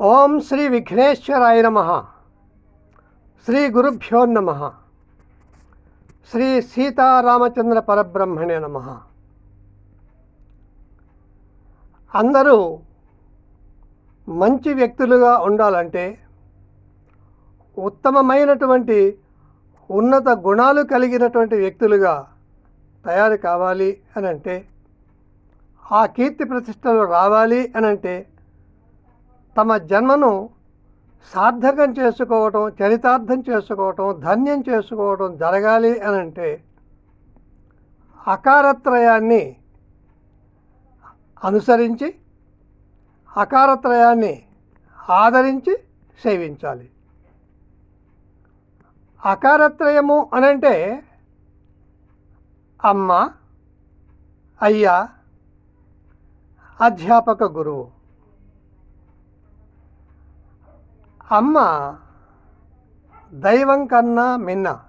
ఓం శ్రీ విఘ్నేశ్వరాయ నమ. శ్రీ గురుభ్యో నమ. శ్రీ సీతారామచంద్ర పరబ్రహ్మణే నమ. అందరూ మంచి వ్యక్తులుగా ఉండాలంటే ఉత్తమమైనటువంటి ఉన్నత గుణాలు కలిగినటువంటి వ్యక్తులుగా తయారు కావాలి అని అంటే ఆ కీర్తి ప్రతిష్టలు రావాలి అని అంటే తమ జన్మను సార్థకం చేసుకోవటం చరితార్థం చేసుకోవటం ధన్యం చేసుకోవటం జరగాలి అని అంటే అకారత్రయాన్ని అనుసరించి అకారత్రయాన్ని ఆదరించి సేవించాలి. అకారత్రయము అనంటే అమ్మ అయ్యా అధ్యాపక గురువు. అమ్మ దైవం కన్నా మిన్న.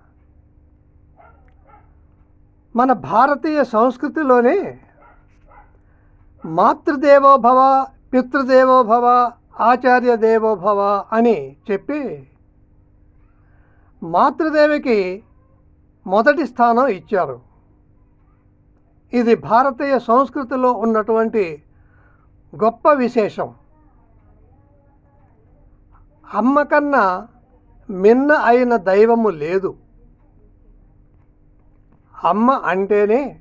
మన భారతీయ సంస్కృతిలోనే మాతృదేవోభవ పితృదేవోభవ ఆచార్య దేవోభవ అని చెప్పి మాతృదేవికి మొదటి స్థానం ఇచ్చారు. ఇది భారతీయ సంస్కృతిలో ఉన్నటువంటి గొప్ప విశేషం. అమ్మ కన్నా మిన్న అయిన దైవము లేదు. అమ్మ అంటేనే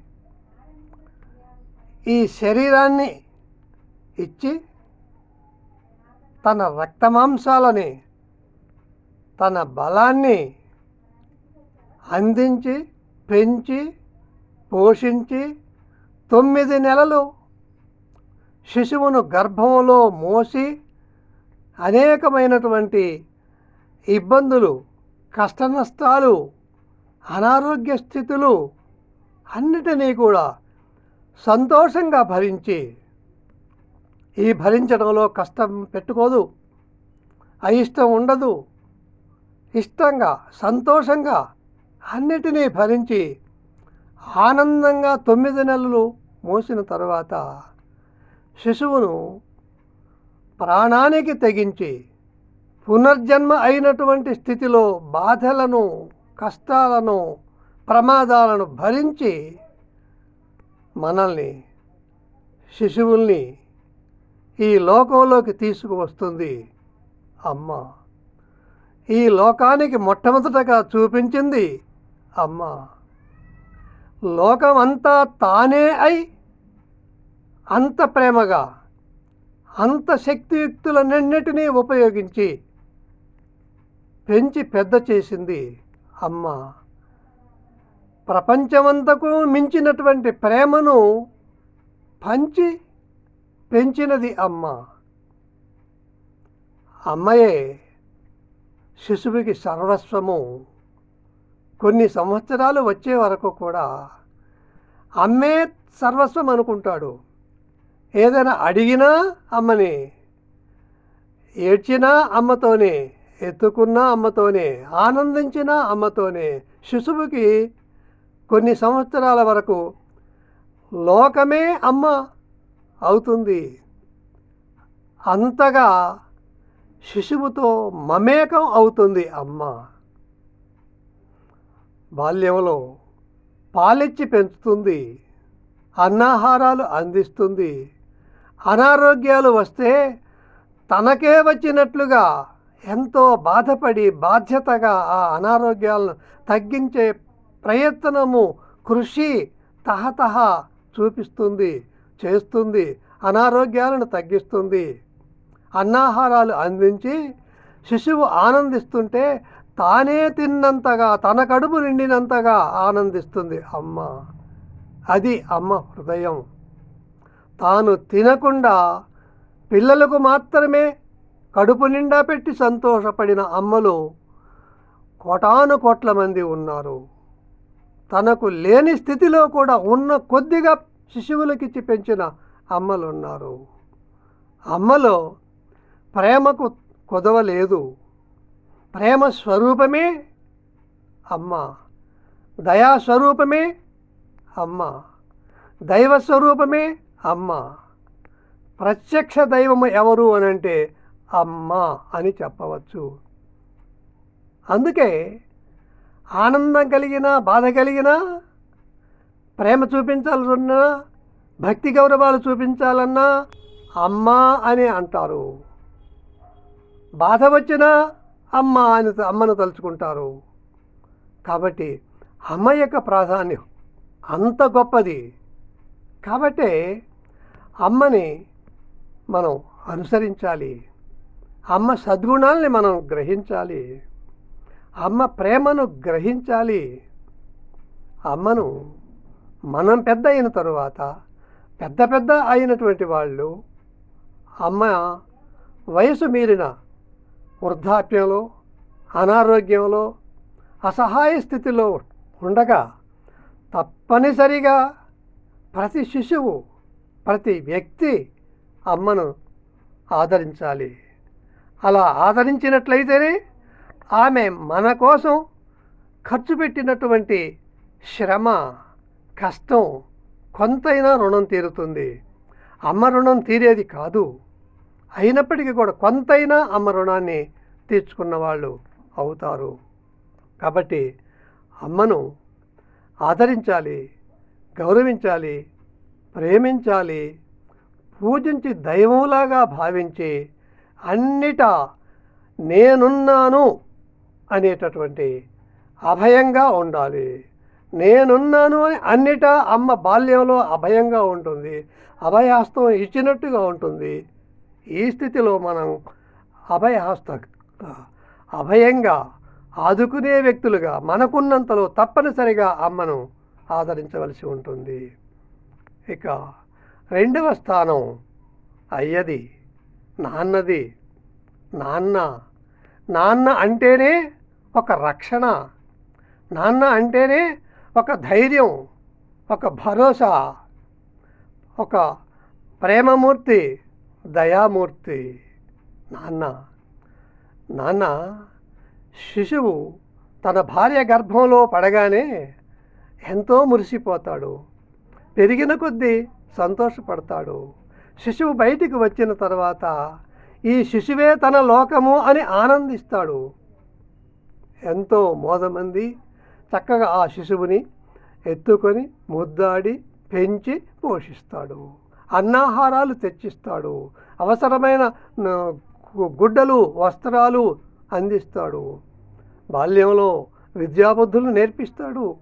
ఈ శరీరాన్ని ఇచ్చి తన రక్తమాంసాలని తన బలాన్ని అందించి పెంచి పోషించి తొమ్మిది నెలలు శిశువును గర్భంలో మోసి అనేకమైనటువంటి ఇబ్బందులు కష్టనష్టాలు అనారోగ్య స్థితులు అన్నిటినీ కూడా సంతోషంగా భరించి ఈ భరించడంలో కష్టం పెట్టుకోదు అయిష్టం ఉండదు ఇష్టంగా సంతోషంగా అన్నిటినీ భరించి ఆనందంగా తొమ్మిది నెలలు మోసిన తర్వాత శిశువును ప్రాణానికి తెగించి పునర్జన్మ అయినటువంటి స్థితిలో బాధలను కష్టాలను ప్రమాదాలను భరించి మనల్ని శిశువుల్ని ఈ లోకంలోకి తీసుకువస్తుంది అమ్మ. ఈ లోకానికి మొట్టమొదటగా చూపించింది అమ్మ. లోకమంతా తానే అయి అంత ప్రేమగా అంత శక్తియుక్తులన్నింటినీ ఉపయోగించి పెంచి పెద్ద చేసింది అమ్మ. ప్రపంచమంతకు మించినటువంటి ప్రేమను పంచి పెంచినది అమ్మ. అమ్మయే శిశువుకి సర్వస్వము. కొన్ని సంవత్సరాలు వచ్చే వరకు కూడా అమ్మే సర్వస్వం అనుకుంటాడు. ఏదైనా అడిగినా అమ్మని ఏడ్చినా అమ్మతోనే ఎత్తుకున్నా అమ్మతోనే ఆనందించినా అమ్మతోనే శిశువుకి కొన్ని సంవత్సరాల వరకు లోకమే అమ్మ అవుతుంది. అంతగా శిశువుతో మమేకం అవుతుంది అమ్మ. బాల్యంలో పాలిచ్చి పెంచుతుంది అన్నాహారాలు అందిస్తుంది. అనారోగ్యాలు వస్తే తనకే వచ్చినట్లుగా ఎంతో బాధపడి బాధ్యతగా ఆ అనారోగ్యాలను తగ్గించే ప్రయత్నము కృషి తహతహ చూపిస్తుంది చేస్తుంది అనారోగ్యాలను తగ్గిస్తుంది. అన్నాహారాలు అందించి శిశువు ఆనందిస్తుంటే తానే తిన్నంతగా తన కడుపు నిండినంతగా ఆనందిస్తుంది అమ్మ. అది అమ్మ హృదయం. తాను తినకుండా పిల్లలకు మాత్రమే కడుపు నిండా పెట్టి సంతోషపడిన అమ్మలు కోటాను కోట్ల మంది ఉన్నారు. తనకు లేని స్థితిలో కూడా ఉన్న కొద్దిగా శిశువులకిచ్చి పెంచిన అమ్మలు ఉన్నారు అమ్మలో ప్రేమకు కుదవలేదు. ప్రేమ స్వరూపమే అమ్మ. దయా స్వరూపమే అమ్మ. దైవ స్వరూపమే అమ్మ. ప్రత్యక్ష దైవము ఎవరు అని అంటే అమ్మ అని చెప్పవచ్చు. అందుకే ఆనందం కలిగిన బాధ కలిగిన ప్రేమ చూపించాల్సిన భక్తి గౌరవాలు చూపించాలన్నా అమ్మ అని అంటారు. బాధ వచ్చినా అమ్మ అని అమ్మను తలుచుకుంటారు. కాబట్టి అమ్మ యొక్క ప్రాధాన్యం అంత గొప్పది. కాబట్టే అమ్మని మనం అనుసరించాలి. అమ్మ సద్గుణాల్ని మనం గ్రహించాలి. అమ్మ ప్రేమను గ్రహించాలి. అమ్మను మనం పెద్ద అయిన తరువాత పెద్ద పెద్ద అయినటువంటి వాళ్ళు అమ్మ వయసు మీరిన వృద్ధాప్యంలో అనారోగ్యంలో అసహాయ స్థితిలో ఉండగా తప్పనిసరిగా ప్రతి శిశువు ప్రతి వ్యక్తి అమ్మను ఆదరించాలి. అలా ఆదరించినట్లయితేనే ఆమె మన కోసం ఖర్చు పెట్టినటువంటి శ్రమ కష్టం కొంతైనా రుణం తీరుతుంది. అమ్మ రుణం తీరేది కాదు. అయినప్పటికీ కూడా కొంతైనా అమ్మ రుణాన్ని తీర్చుకున్న వాళ్ళు అవుతారు. కాబట్టి అమ్మను ఆదరించాలి గౌరవించాలి ప్రేమించాలి. పూజించి దైవంలాగా భావించి అన్నిట నేనున్నాను అనేటటువంటి అభయంగా ఉండాలి. నేనున్నాను అని అన్నిట అమ్మ బాల్యంలో అభయంగా ఉంటుంది. అభయహస్తం ఇచ్చినట్టుగా ఉంటుంది. ఈ స్థితిలో మనం అభయహస్త అభయంగా ఆదుకునే వ్యక్తులుగా మనకున్నంతలో తప్పనిసరిగా అమ్మను ఆదరించవలసి ఉంటుంది. ఇక రెండవ స్థానం అయ్యది నాన్నది. నాన్న నాన్న అంటేనే ఒక రక్షణ. నాన్న అంటేనే ఒక ధైర్యం ఒక భరోసా ఒక ప్రేమమూర్తి దయామూర్తి. నాన్న నాన్న శిశువు తన భార్య గర్భంలో పడగానే ఎంతో మురిసిపోతాడు. పెరిగిన కొద్దీ సంతోషపడతాడు. శిశువు బయటికి వచ్చిన తర్వాత ఈ శిశువే తన లోకము అని ఆనందిస్తాడు. ఎంతో మోదమంది చక్కగా ఆ శిశువుని ఎత్తుకొని ముద్దాడి పెంచి పోషిస్తాడు. అన్నాహారాలు తెచ్చిస్తాడు. అవసరమైన గుడ్డలు వస్త్రాలు అందిస్తాడు. బాల్యంలో విద్యాబుద్ధులు నేర్పిస్తాడు.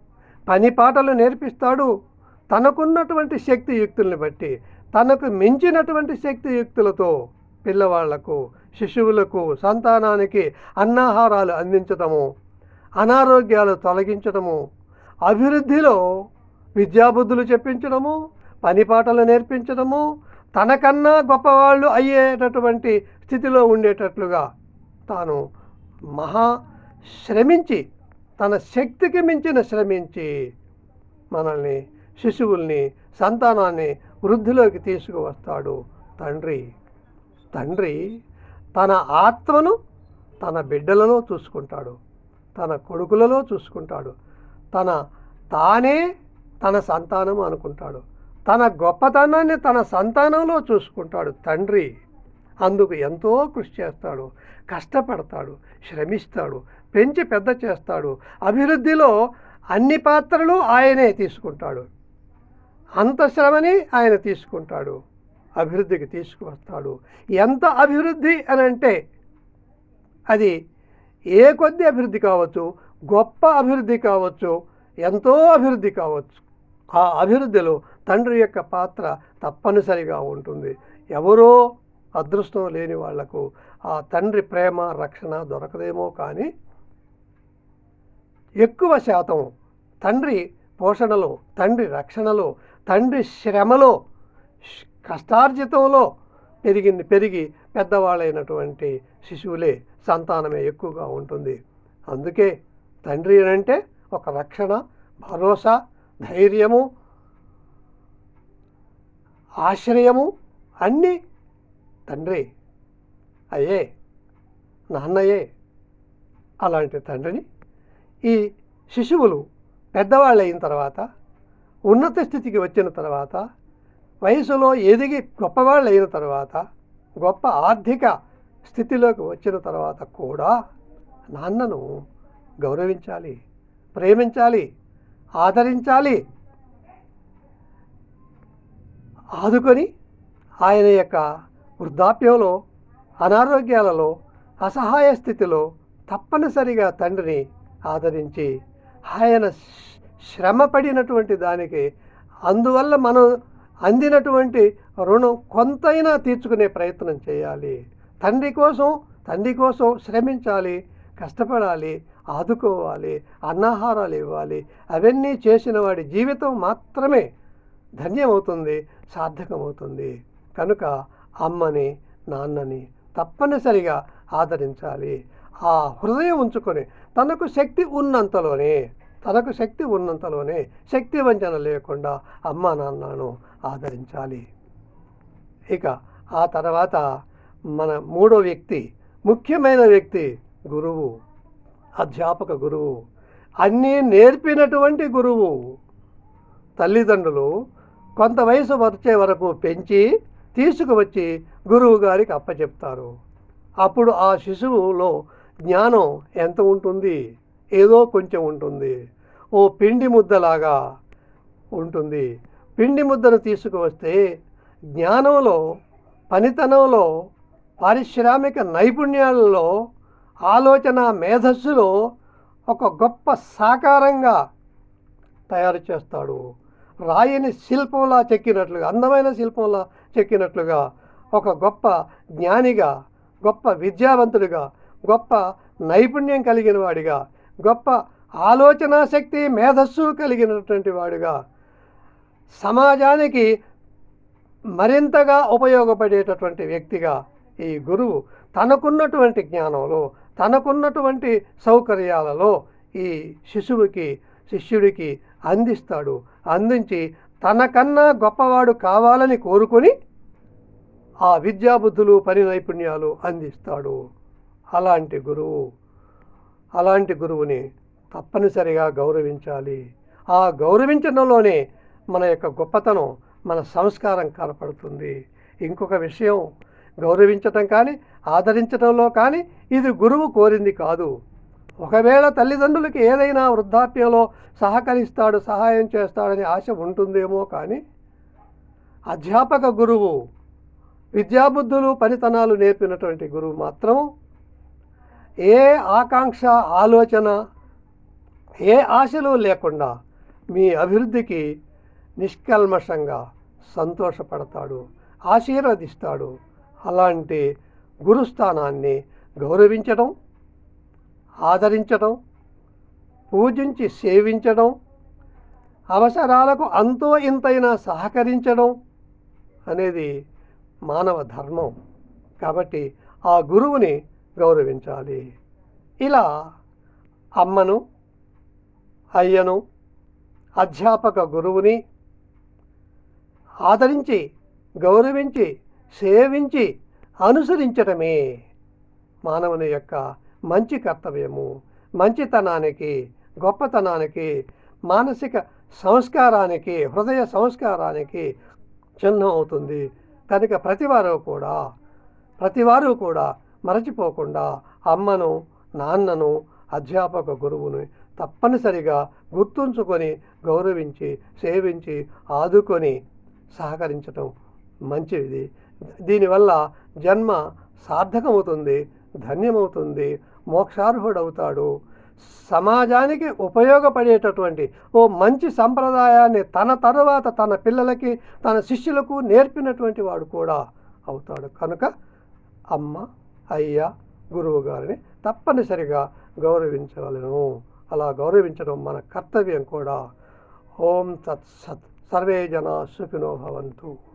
పని పాటలు నేర్పిస్తాడు. తనకున్నటువంటి శక్తి యుక్తుల్ని బట్టి తనకు మించినటువంటి శక్తి యుక్తులతో పిల్లవాళ్ళకు శిశువులకు సంతానానికి అన్నాహారాలు అందించటము అనారోగ్యాలు తొలగించడము అభివృద్ధిలో విద్యాబుద్ధులు చెప్పించడము పని పాటలు నేర్పించడము తనకన్నా గొప్పవాళ్ళు అయ్యేటటువంటి స్థితిలో ఉండేటట్లుగా తాను మహా శ్రమించి తన శక్తికి మించిన శ్రమించి మనల్ని శిశువుల్ని సంతానాన్ని వృద్ధిలోకి తీసుకువస్తాడు తండ్రి. తండ్రి తన ఆత్మను తన బిడ్డలలో చూసుకుంటాడు తన కొడుకులలో చూసుకుంటాడు తన తానే తన సంతానం అనుకుంటాడు తన గొప్పతనాన్ని తన సంతానంలో చూసుకుంటాడు తండ్రి. అందుకు ఎంతో కృషి చేస్తాడు కష్టపడతాడు శ్రమిస్తాడు పెంచి పెద్ద చేస్తాడు అభివృద్ధిలో అన్ని పాత్రలు ఆయనే తీసుకుంటాడు. అంత శ్రమని ఆయన తీసుకుంటాడు అభివృద్ధికి తీసుకువస్తాడు. ఎంత అభివృద్ధి అని అంటే అది ఏ కొద్ది అభివృద్ధి కావచ్చు గొప్ప అభివృద్ధి కావచ్చు ఎంతో అభివృద్ధి కావచ్చు. ఆ అభివృద్ధిలో తండ్రి యొక్క పాత్ర తప్పనిసరిగా ఉంటుంది. ఎవరో అదృష్టం లేని వాళ్ళకు ఆ తండ్రి ప్రేమ రక్షణ దొరకదేమో కానీ ఎక్కువ శాతం తండ్రి పోషణలో తండ్రి రక్షణలో తండ్రి శ్రమలో కష్టార్జితంలో పెరిగింది పెరిగి పెద్దవాళ్ళైనటువంటి శిశువులే సంతానమే ఎక్కువగా ఉంటుంది. అందుకే తండ్రి అంటే ఒక రక్షణ భరోసా ధైర్యము ఆశ్రయము అన్నీ తండ్రి. అయ్యే నాన్నయే అలాంటి తండ్రిని ఈ శిశువులు పెద్దవాళ్ళు అయిన తర్వాత ఉన్నత స్థితికి వచ్చిన తర్వాత వయసులో ఎదిగి గొప్పవాళ్ళు అయిన తర్వాత గొప్ప ఆర్థిక స్థితిలోకి వచ్చిన తర్వాత కూడా నాన్నను గౌరవించాలి ప్రేమించాలి ఆదరించాలి ఆదుకొని ఆయన యొక్క వృద్ధాప్యంలో అనారోగ్యాలలో అసహాయ స్థితిలో తప్పనిసరిగా తండ్రిని ఆదరించి ఆయన శ్రమ పడినటువంటి దానికి అందువల్ల మనం అందినటువంటి రుణం కొంతైనా తీర్చుకునే ప్రయత్నం చేయాలి. తండ్రి కోసం తండ్రి కోసం శ్రమించాలి కష్టపడాలి ఆదుకోవాలి అన్నాహారాలు ఇవ్వాలి. అవన్నీ చేసిన వాడి జీవితం మాత్రమే ధన్యమవుతుంది సార్థకమవుతుంది. కనుక అమ్మని నాన్నని తప్పనిసరిగా ఆదరించాలి. ఆ హృదయం ఉంచుకొని తనకు శక్తి ఉన్నంతలోనే తనకు శక్తి ఉన్నంతలోనే శక్తి వంచన లేకుండా అమ్మ నాన్నను ఆదరించాలి. ఇక ఆ తర్వాత మన మూడో వ్యక్తి ముఖ్యమైన వ్యక్తి గురువు అధ్యాపక గురువు అన్నీ నేర్పినటువంటి గురువు. తల్లిదండ్రులు కొంత వయసు వచ్చే వరకు పెంచి తీసుకువచ్చి గురువు గారికి అప్పచెప్తారు. అప్పుడు ఆ శిశువులో జ్ఞానం ఎంత ఉంటుంది? ఏదో కొంచెం ఉంటుంది. ఓ పిండి ముద్దలాగా ఉంటుంది. పిండి ముద్దను తీసుకువస్తే జ్ఞానంలో పనితనంలో పారిశ్రామిక నైపుణ్యాలలో ఆలోచన మేధస్సులో ఒక గొప్ప సాకారంగా తయారు చేస్తాడు. రాయిని శిల్పంలా చెక్కినట్లుగా అందమైన శిల్పంలా చెక్కినట్లుగా ఒక గొప్ప జ్ఞానిగా గొప్ప విద్యావంతుడిగా గొప్ప నైపుణ్యం కలిగిన వాడిగా గొప్ప ఆలోచన శక్తి మేధస్సు కలిగినటువంటి వాడుగా. సమాజానికి మరింతగా ఉపయోగపడేటటువంటి వ్యక్తిగా ఈ గురువు తనకున్నటువంటి జ్ఞానంలో తనకున్నటువంటి సౌకర్యాలలో ఈ శిశువుకి శిష్యుడికి అందిస్తాడు. అందించి తనకన్నా గొప్పవాడు కావాలని కోరుకొని ఆ విద్యాబుద్ధులు పని నైపుణ్యాలు అందిస్తాడు. అలాంటి గురువు అలాంటి గురువుని తప్పనిసరిగా గౌరవించాలి. ఆ గౌరవించడంలోనే మన యొక్క గొప్పతనం మన సంస్కారం కనపడుతుంది. ఇంకొక విషయం గౌరవించటం కానీ ఆదరించడంలో కానీ ఇది గురువు కోరింది కాదు. ఒకవేళ తల్లిదండ్రులకి ఏదైనా వృద్ధాప్యంలో సహకరిస్తాడు సహాయం చేస్తాడని ఆశ ఉంటుందేమో కానీ అధ్యాపక గురువు విద్యాబుద్ధులు పనితనాలు నేర్పినటువంటి గురువు మాత్రం ఏ ఆకాంక్ష ఆలోచన ఏ ఆశలు లేకుండా మీ అభివృద్ధికి నిష్కల్మషంగా సంతోషపడతాడు ఆశీర్వదిస్తాడు. అలాంటి గురుస్థానాన్ని గౌరవించడం ఆదరించడం పూజించి సేవించడం అవసరాలకు అంతో ఇంతైనా సహకరించడం అనేది మానవ ధర్మం. కాబట్టి ఆ గురువుని గౌరవించాలి. ఇలా అమ్మను అయ్యను అధ్యాపక గురువుని ఆదరించి గౌరవించి సేవించి అనుసరించటమే మానవుని యొక్క మంచి కర్తవ్యము. మంచితనానికి గొప్పతనానికి మానసిక సంస్కారానికి హృదయ సంస్కారానికి చిహ్నం అవుతుంది. కనుక ప్రతివారు కూడా ప్రతివారు కూడా మరచిపోకుండా అమ్మను నాన్నను అధ్యాపక గురువుని తప్పనిసరిగా గుర్తుంచుకొని గౌరవించి సేవించి ఆదుకొని సహకరించటం మంచిది. దీనివల్ల జన్మ సార్థకమవుతుంది ధన్యమవుతుంది మోక్షార్హుడవుతాడు. సమాజానికి ఉపయోగపడేటటువంటి ఓ మంచి సంప్రదాయాన్ని తన తరువాత తన పిల్లలకి తన శిష్యులకు నేర్పినటువంటి వాడు కూడా అవుతాడు. కనుక అమ్మ అయ్య గురువు గారిని తప్పనిసరిగా గౌరవించవలను. అలా గౌరవించడం మన కర్తవ్యం కూడా. ఓం తత్సత్ సర్వే జనా సుఖినో భవంతు.